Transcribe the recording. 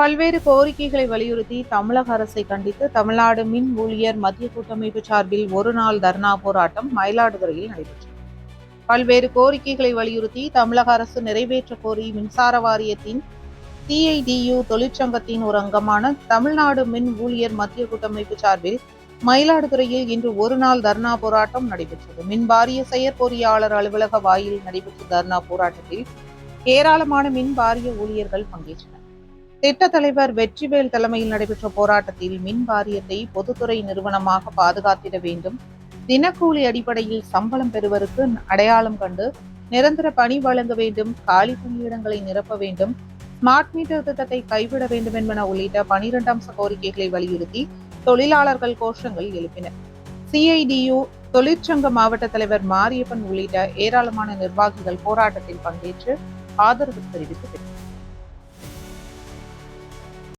பல்வேறு கோரிக்கைகளை வலியுறுத்தி தமிழக அரசை கண்டித்து தமிழ்நாடு மின் ஊழியர் மத்திய கூட்டமைப்பு சார்பில் ஒரு நாள் தர்ணா போராட்டம் மயிலாடுதுறையில் நடைபெற்றது. பல்வேறு கோரிக்கைகளை வலியுறுத்தி தமிழக அரசு நிறைவேற்ற கோரி மின்சார வாரியத்தின் சிஐடியு தொழிற்சங்கத்தின் ஒரு அங்கமான தமிழ்நாடு மின் ஊழியர் மத்திய கூட்டமைப்பு சார்பில் மயிலாடுதுறையில் இன்று ஒரு நாள் தர்ணா போராட்டம் நடைபெற்றது. மின் வாரிய செயற்பொறியாளர் அலுவலக வாயில் நடைபெற்ற தர்ணா போராட்டத்தில் ஏராளமான மின் வாரிய ஊழியர்கள் பங்கேற்றனர். திட்ட தலைவர் வெற்றிவேல் தலைமையில் நடைபெற்ற போராட்டத்தில் மின் வாரியத்தை பொதுத்துறை நிறுவனமாக பாதுகாத்திட வேண்டும். தினக்கூலி அடிப்படையில் சம்பளம் பெறுவருக்கு அடையாளம் கண்டு நிரந்தர பணி வழங்க வேண்டும் காலி பணியிடங்களை நிரப்ப வேண்டும் ஸ்மார்ட் மீட்டர் திட்டத்தை கைவிட வேண்டும் என்பன உள்ளிட்ட பனிரெண்டு அம்ச கோரிக்கைகளை வலியுறுத்தி தொழிலாளர்கள் கோஷங்கள் எழுப்பினர் சிஐடியு தொழிற்சங்க மாவட்ட தலைவர் மாரியப்பன் உள்ளிட்ட ஏராளமான நிர்வாகிகள் போராட்டத்தில் பங்கேற்று ஆதரவு தெரிவித்து